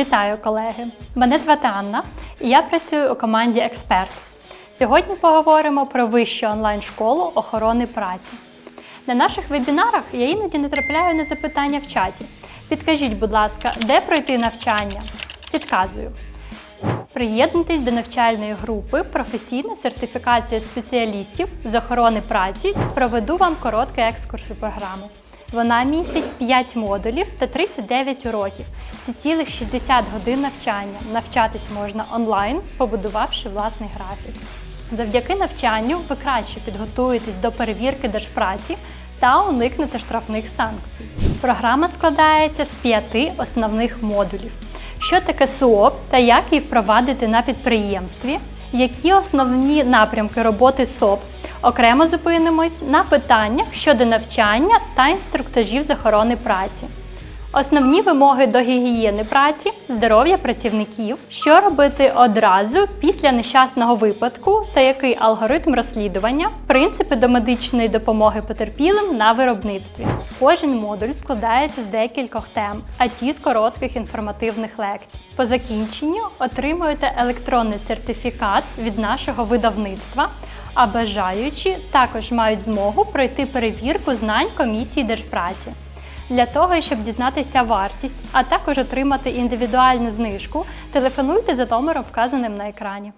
Вітаю, колеги! Мене звати Анна, і я працюю у команді Експертус. Сьогодні поговоримо про вищу онлайн-школу охорони праці. На наших вебінарах я іноді натрапляю на запитання в чаті. Підкажіть, будь ласка, де пройти навчання? Підказую. Приєднуйтесь до навчальної групи Професійна сертифікація спеціалістів з охорони праці. Проведу вам короткий екскурс у програму. Вона містить 5 модулів та 39 уроків. Це цілих 60 годин навчання. Навчатись можна онлайн, побудувавши власний графік. Завдяки навчанню ви краще підготуєтесь до перевірки держпраці та уникнете штрафних санкцій. Програма складається з п'яти основних модулів. Що таке СУОП та як її впровадити на підприємстві? Які основні напрямки роботи СОП? Окремо зупинимось на питаннях щодо навчання та інструктажів з охорони праці. Основні вимоги до гігієни праці, здоров'я працівників, що робити одразу після нещасного випадку та який алгоритм розслідування, принципи до медичної допомоги потерпілим на виробництві. Кожен модуль складається з декількох тем, а ті з коротких інформативних лекцій. По закінченню отримуєте електронний сертифікат від нашого видавництва. А бажаючі також мають змогу пройти перевірку знань комісії держпраці. Для того, щоб дізнатися вартість, а також отримати індивідуальну знижку, телефонуйте за номером, вказаним на екрані.